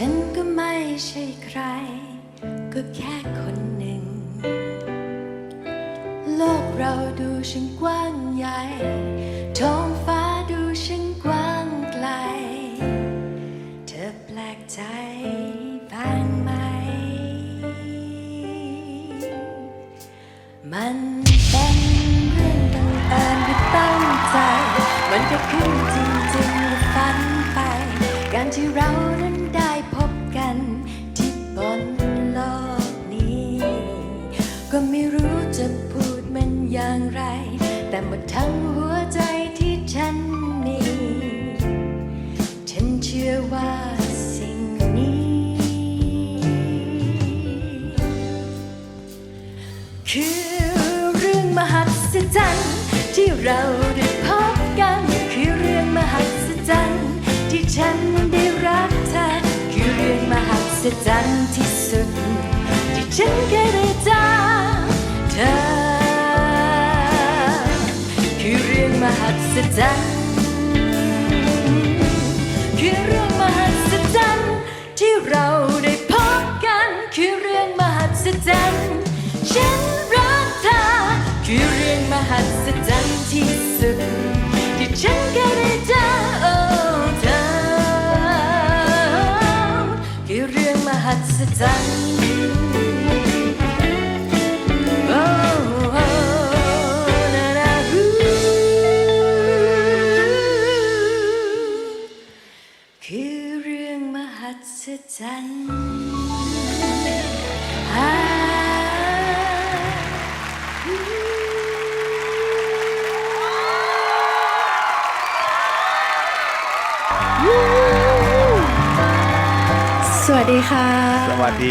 ฉันก็ไม่ใช่ใคร ก็แค่คนหนึ่ง โลกเราดูช่างกว้างใหญ่ท้องฟ้า บ้างไหม มันเป็นเรื่องบังเอิญหรือตั้งใจ มันก็ขึ้นจริงๆหรือฝันไป การที่เรานั้นได้พบกันที่บนโลกนี้ ก็ไม่รู้จะพูดมันอย่างไร แต่หมดทั้ง มหัศจรรย์ที่เราได้พบกัน คือเรื่องมหัศจรรย์ที่ฉันได้รักเธอคือเรื่องมหัศจรรย์ที่สุด ที่ฉันเคยได้เจอเธอ คือเรื่องมหัศจรรย์คือเรื่องมหัศจรรย์ที่เราได้พบกัน คือเรื่องมหัศจรรย์ หัศจรรย์ที่สุด ที่ฉันเคยได้เจอโอ้เธอคือเรื่องมหัศจรรย์โอ้นานาฮูคือเรื่องมหัศจรรย์ สวัสดีค่ะ สวัสดี